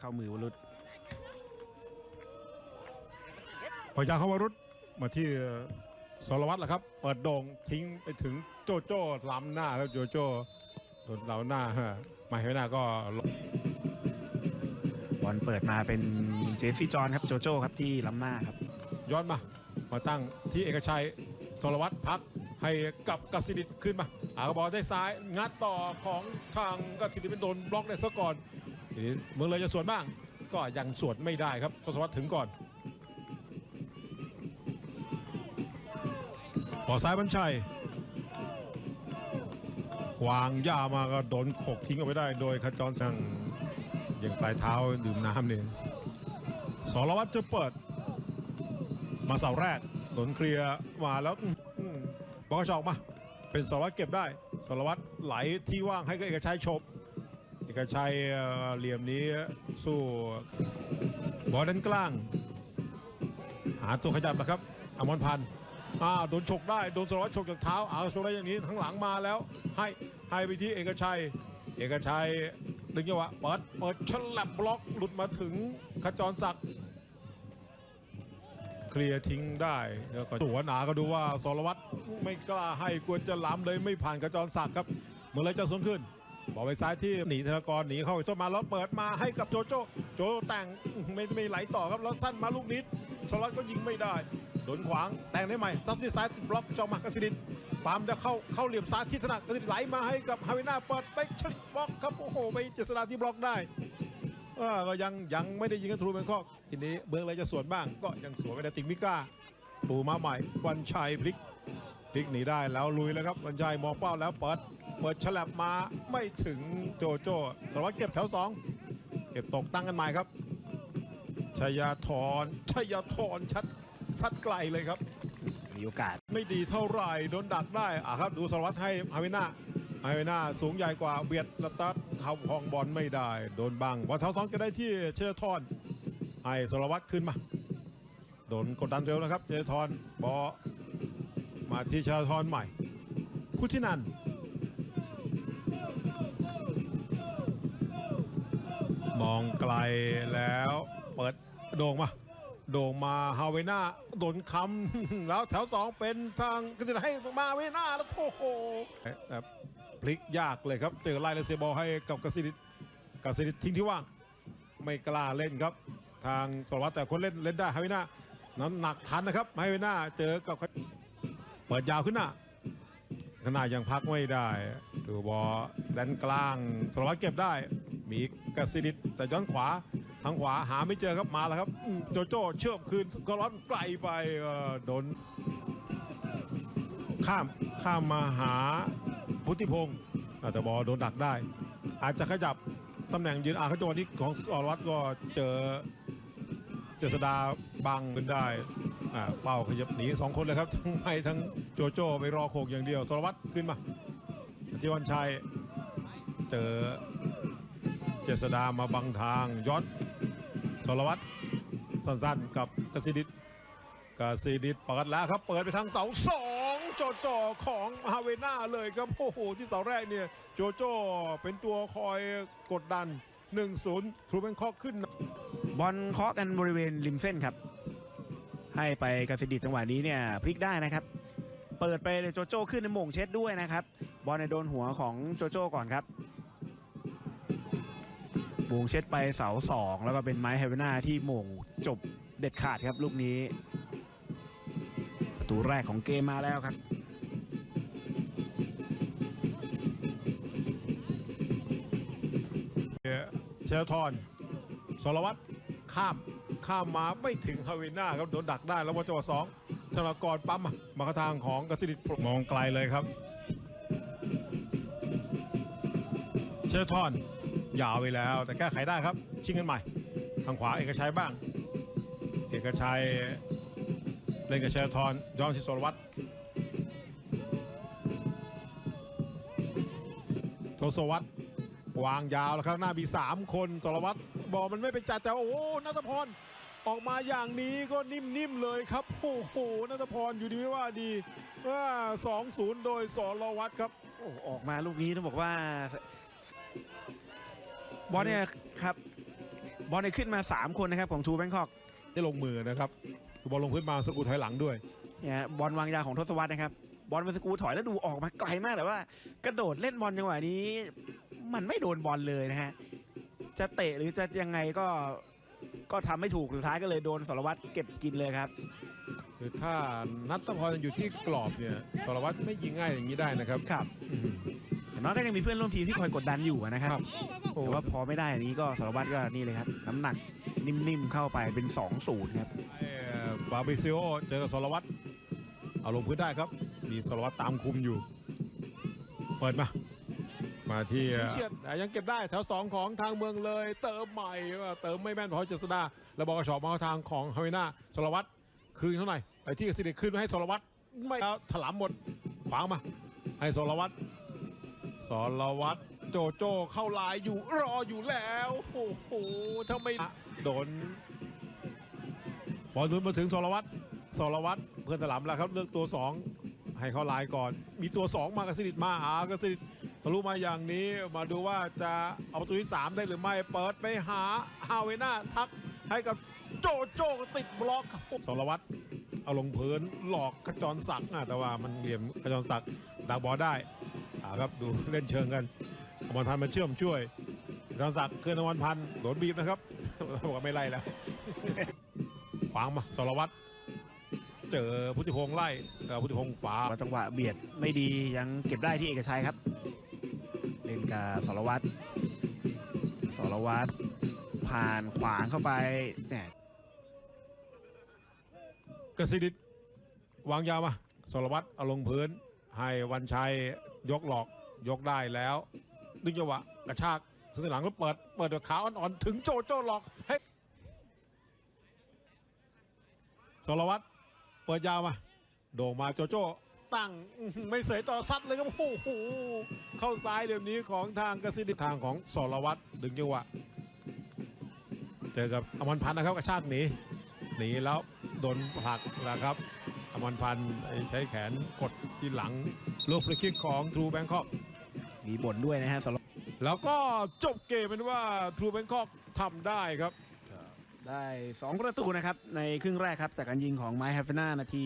เข้ามือวรุษพยาเข้ามารุดมาที่สรวัตรแหละครับ เปิดโด่งทิ้งไปถึงโจโจ้ล้ำหน้าครับโจโจ้โดนล้ำหน้าฮะมาให้หน้าก็ลงบอลเปิดมาเป็นเจสซี่จอห์นครับโจโจ้ครับที่ล้ำหน้าครับ ย้อนมา มาตั้งที่เอกชัยสรวัตรพักให้กับกสิดิตขึ้นมา อากบอลได้ซ้ายงัดต่อของทางกสิดิตเป็นโดนบล็อกได้ซะก่อน ทีนี้เมืองเลยจะสวนบ้าง ก็ยังสวนไม่ได้ครับทศวรรษถึงก่อนขอซ้ายบรรชัยวางย่ามาก็โดนขกทิ้งเอาไปได้ โดยขจรสั่งยังปลายเท้าดื่มน้ำเนี่ยสรวัตรจะเปิด มาเสาแรกโดนเคลียร์มาแล้วอื้อหือบอกระชอกมา เป็นสรวัตรเก็บได้สรวัตรไหลที่ว่างให้กับเอกชัยชบ อกชัยเอ่อเหลี่ยมนี้สู้บอลด้านกลาง หาตัวขยับนะครับอมรพันธ์อ่าโดนฉกได้โดนสารวัตรฉกจากเท้าเอาฉกได้อย่างนี้ทั้งหลังมาแล้วให้ให้ไปที่เอกชัย เอกชัยดึงจังหวะเปิดเปิดฉลับบล็อกหลุดมาถึงขจรศักดิ์เคลียร์ทิ้งได้แล้วก็ตัวหนาก็ดูว่าสรวัตรไม่กล้าให้กวจะล้ำเลยไม่ผ่านกระจรศักดิ์ครับเมื่อไรจะสวนขึ้น บอลไปซ้ายที่หนีธนากรหนีเข้าไปชนมาแล้วเปิดมาให้กับโจโจโจแต่งไม่ไม่ไหลต่อครับแล้วสั้นมาลูกนิดสรวัตรก็ยิงไม่ได้โดนขวางแต่งได้ใหม่ซัดที่ซ้ายติดบล็อกจ้ามากสิดินปามจะเข้าเข้าเหลี่ยมซ้ายที่ถนัดกสิดินไหลมาให้กับฮาวิน่าเปิดไปชลิดบล็อกครับโอ้โหไปเจษฎาที่บล็อกได้เออก็ยังยังไม่ได้ยิงกันทะลุแบงคอทีนี้เบืองอะไรจะสวนบ้างก็ยังสวนไม่ได้ติมิก้าปูมาใหม่วันชัยพลิกพลิกหนีได้แล้วลุยแล้วครับวันชัยมองเป้าแล้วเปิด เปิดฉลับมาไม่ถึงโจโจ้สารวัตรเก็บแถวสองเก็บตกตั้งกันใหม่ครับชยาธรชยาธรชัดสัดไกลเลยครับ มีโอกาส ไม่ดีเท่าไหร่โดนดักได้อะครับ ดูสารวัตรให้ฮาวิน่าฮาวิน่าสูงใหญ่กว่าเบียดแล้วตัดเข้าคลองบอลไม่ได้ โดนบังวันเท้าท้องก็ได้ที่เชยทอนให้สารวัตรขึ้นมาโดนกดดันเร็วนะครับเชยทอนบอมาที่เชยทอนใหม่พุทธินันท์ มองไกลแล้วเปิดโด่งมาโด่งมาฮาเวน่าโดนคำแล้วแถวสองเป็นทางกสิให้มาเวน่าแล้วโอ้โหแบพลิกยากเลยครับเจอไล่แลเสียบอลให้กับกสิริกสิริทิ้งที่ว่าง ไม่กล้าเล่นครับ ทางสารวัตรแต่คนเล่นเล่นได้ฮาเวน่าน้ำหนักทันนะครับฮาเวน่าเจอกับเปิดยาวขึ้นหน้าขนาดยังพักไม่ได้ ดูบอลแดนกลางสารวัตรเก็บได้ มีกสิริแต่ย้อนขวาทางขวาหาไม่เจอครับมาแล้วครับโจโจ้เชื่อมคืนก็ร้อนไกลไปโดนข้ามข้ามมาหาพุทธิพงศ์แต่บอลโดนดักได้ อาจจะขยับตำแหน่งยืนอาขจรนี้ของสรวัตก็เจอเจษดาบังขึ้นได้เป้าขยับหนีสองคนเลยครับ ทั้งไม่ทั้งโจโจ้ไปรอโขกอย่างเดียวสรวัตรขึ้นมาที่วันชัยเจอ เจษดามาบังทางย้อนสรวัตรสั้นๆกับกสิดิตกสิดิตเปิดแล้วครับ เปิดไปทางเสาสองโจโจของฮาเวน่าเลยครับโอ้โหที่เสาแรกเนี่ยโจโจเป็นตัวคอยกดดัน 1-0 ทรูเบนคอกขึ้น บอลเคาะกันบริเวณริมเส้นครับ ให้ไปกสิดิตจังหวะนี้เนี่ยพลิกได้นะครับ เปิดไปโจโจขึ้นในโมงเช็ดด้วยนะครับ บอลในโดนหัวของโจโจก่อนครับ โมงเช็ดไปเสาสองแล้วก็เป็นไม้ไฮเวน่าที่โมงจบเด็ดขาดครับลูกนี้ประตูแรกของเกมมาแล้วครับเชลทอนสรวัตรข้ามข้ามมาไม่ถึงฮาเวน่าครับโดนดักได้แล้วว่าจังหวะสองธนากรปั๊มมามาเข้าทางของกสิดิมองไกลเลยครับ เชลทอน ยาวไปแล้ว แต่แก้ไขได้ครับ ชิงกันใหม่ ทางขวาเอกชัยบ้าง เอกชัยเล่นกับเชลทอนยอนที่สรวัตรโทศวัตรวางยาวแล้วข้างหน้ามี 3 คนสรวัตรบอกมันไม่เป็นจัดแต่ว่าโอ้โหนัทพรออกมาอย่างนี้ก็นิ่มๆเลยครับ โอ้โหนัทพรอยู่ดีไม่ว่าดีว่าสองศูนย์โดยสรวัตรครับโอ้ออกมาลูกนี้ต้องบอกว่า บอลเนี่ยครับบอลเนี่ยขึ้นมา 3 คนนะครับของทูแบงคอกได้ลงมือนะครับบอลลงพื้นมาสกรูถอยหลังด้วยเนี่ยบอลวางยาของทศวรรษนะครับบอลเป็นสกรูถอยแล้วดูออกมาไกลมากแต่ว่า กระโดดเล่นบอลจังหวะนี้ มันไม่โดนบอลเลยนะฮะจะเตะหรือจะยังไงก็ก็ทำไม่ถูกสุดท้ายก็เลยโดนสารวัตรเก็บกินเลยครับคือถ้านัทพรอยู่ที่กรอบเนี่ยสรวัตรไม่ยิงง่ายอย่างนี้ได้นะครับครับ อื้อหือแต่น้อยก็ยังมีเพื่อนร่วมทีมที่คอยกดดันอยู่นะครับครับโอ้แต่ว่าพอไม่ได้อันนี้ก็สารวัตรก็นี่เลยครับ น้ำหนักนิ่มๆเข้าไปเป็น2ศูนย์ครับไอ้บาบิซิโอเจอกับสรวัตรเอาลงพื้นได้ครับ มีสรวัตรตามคุมอยู่ เปิดมา มาที่เฉียดแต่ยังเก็บได้แถวสองของทางเมืองเลย เติมใหม่ว่าเติมไม่แม่นพอเจษดาแล้วบอกกระชอบมาเข้าทางของฮาวิน่าสรวัตรคืนเท่าไหร่ไปที่สิเดคืนมาให้สรวัตรไม่แล้วถลำหมดขวางมา ให้สรวัตร สรวัตรโจโจ้เข้าลายอยู่รออยู่แล้ว โอ้โหถ้าไม่โดนบอลทุนมาถึงสรวัตรสรวัตรเพื่อนถลำแล้วครับเลือกตัว 2 ให้เขาลายก่อน มีตัว 2 มากระสิทธิ์มาหากระสิทธิ์ทะลุมาอย่างนี้มาดูว่าจะเอาประตูที่ 3 ได้หรือไม่เปิดไปหาฮาเวน่าทักให้กับโจโจ้ก็ติดบล็อกครับสรวัตรเอาลงพื้นหลอกขจรศักดิ์อะแต่ว่ามันเหลี่ยมขจรศักดิ์ดักบอลได้ อ่าครับดูเล่นเชิงกันอมรพันธ์มาเชื่อมช่วยขจรศักดิ์เคลื่อนอมรพันธ์โดนบีบนะครับบอกว่าไม่ไล่แล้วขวางมาสรวัตรเจอพุทธิพงษ์ไล่เอ่อพุทธิพงษ์ฝาว่าจังหวะเบียดไม่ดียังเก็บได้ที่เอกชัยครับเล่นกับสารวัตรสารวัตรผ่านขวางเข้าไปแหมกสิดิตวางยาวมาสรวัตรเอาลงพื้นให้วันชัย ยกหลอกยกได้แล้วดึงจังหวะกระชากซึ่งหลังแล้วเปิดเปิดด้วยขาอ่อนๆถึงโจโจหลอกให้สรวัตรเปิดยาวมา โด่งมาโจโจตั้งไม่เสยต่อซัดเลยครับโอ้โหเข้าซ้ายเดี๋ยวนี้ของทางกสิดิทางของสรวัตรดึงจังหวะเจอกับอมรพันธ์นะครับกระชากหนีหนีแล้วโดนผลักนะครับ อมรพันธ์ใช้แขนกดที่หลังลูกฟรีคิกของทรูแบงคอกมีบ่นด้วยนะฮะสารวัตรแล้วก็จบเกมเป็นว่าทรูแบงคอกทำได้ครับ ได้ 2 ประตูนะครับ ในครึ่งแรกครับ จากการยิงของไมค์แฮฟเฟนานาที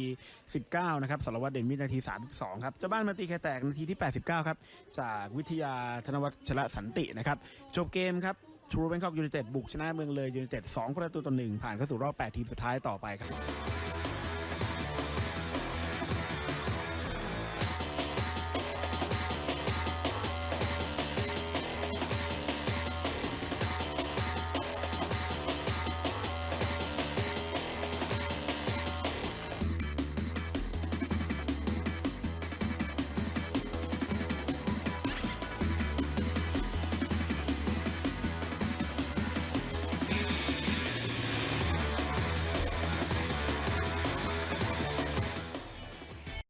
19 นะครับสารวัตรเด่นมิตรนาที 32 ครับเจ้าบ้านมาตีแคแตกนาทีที่ 89 ครับ จากวิทยาธนวัฒน์ชละสันตินะครับ จบเกมครับทรูแบงคอกยูไนเต็ดบุกชนะเมืองเลยยูไนเต็ด2ประตูต่อ1ผ่านเข้าสู่รอบ 8 ทีมสุดท้ายต่อไปครับ